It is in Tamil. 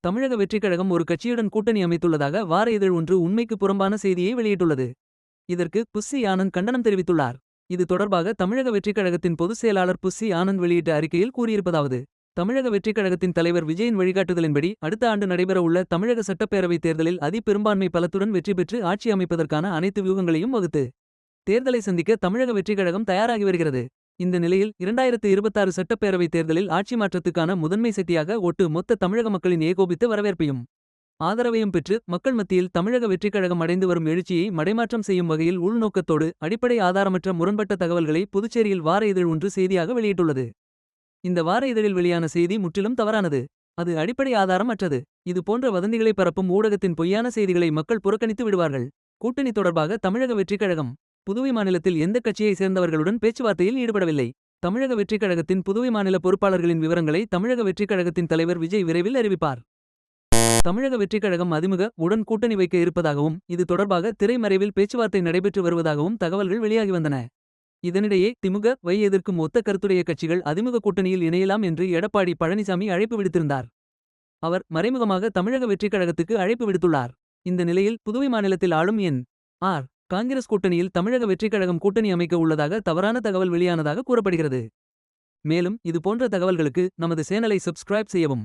தமிழக வெற்றிக் கழகம் ஒரு கட்சியுடன் கூட்டணி அமைத்துள்ளதாக வார இதழ் ஒன்று உண்மைக்கு புறம்பான செய்தியை வெளியிட்டுள்ளது. இதற்கு புஸ்ஸி ஆனந்த் கண்டனம் தெரிவித்துள்ளார். இது தொடர்பாக தமிழக வெற்றிக் கழகத்தின் பொதுச் செயலாளர் புஸ்ஸி ஆனந்த் வெளியிட்ட அறிக்கையில் கூறியிருப்பதாவது. தமிழக வெற்றிக் கழகத்தின் தலைவர் விஜயின் வழிகாட்டுதலின்படி அடுத்த ஆண்டு நடைபெறவுள்ள தமிழக சட்டப்பேரவைத் தேர்தலில் அதிபெரும்பான்மை பலத்துடன் வெற்றி பெற்று ஆட்சி அமைப்பதற்கான அனைத்து வியூகங்களையும் வகுத்து. தேர்தலை சந்திக்க தமிழக வெற்றிக் கழகம் தயாராகி வருகிறது. இந்த நிலையில் இரண்டாயிரத்து இருபத்தாறு சட்டப்பேரவைத் தேர்தலில் ஆட்சி மாற்றத்துக்கான முதன்மை சக்தியாக ஒட்டு மொத்த தமிழக மக்களின் ஏகோபித்த வரவேற்பையும். ஆதரவையும் பெற்று மக்கள் மத்தியில் தமிழக வெற்றிக் கழகம் அடைந்து வரும் எழுச்சியை மடைமாற்றம் செய்யும் வகையில் உள்நோக்கத்தோடு அடிப்படை ஆதாரமற்ற முரண்பட்ட தகவல்களை புதுச்சேரியில் வார இதழ் ஒன்று செய்தியாக வெளியிட்டுள்ளது. இந்த வார இதழில் வெளியான செய்தி முற்றிலும் தவறானது. அது அடிப்படை ஆதாரம் அற்றது. இது போன்ற வதந்திகளை பரப்பும் ஊடகத்தின் பொய்யான செய்திகளை மக்கள் புறக்கணித்து விடுவார்கள். கூட்டணி தொடர்பாக தமிழக வெற்றிக் கழகம். புதுவை மாநிலத்தில் எந்த கட்சியை சேர்ந்தவர்களுடன் பேச்சுவார்த்தையில் ஈடுபடவில்லை. தமிழக வெற்றிக் கழகத்தின் புதுவை மாநில பொறுப்பாளர்களின் விவரங்களை தமிழக வெற்றிக் கழகத்தின் தலைவர் விஜய் விரைவில் அறிவிப்பார். தமிழக வெற்றிக் கழகம் அதிமுக உடன் கூட்டணி வைக்க இருப்பதாகவும் இது தொடர்பாக திரைமறைவில் பேச்சுவார்த்தை நடைபெற்று வருவதாகவும் தகவல்கள் வெளியாகி வந்தன. இதனிடையே திமுக வை எதிர்க்கும் ஒத்த கருத்துடைய கட்சிகள் அதிமுக கூட்டணியில் இணையலாம் என்று எடப்பாடி பழனிசாமி அழைப்பு விடுத்திருந்தார். அவர் மறைமுகமாக தமிழக வெற்றிக் கழகத்துக்கு அழைப்பு விடுத்துள்ளார். இந்த நிலையில் புதுவை மாநிலத்தில் ஆளும் என். ஆர். காங்கிரஸ் கூட்டணியில் தமிழக வெற்றிக் கழகம் கூட்டணி அமைக்க உள்ளதாக தவறான தகவல் வெளியானதாக கூறப்படுகிறது. மேலும் இது போன்ற தகவல்களுக்கு நமது சேனலை சப்ஸ்கிரைப் செய்யவும்.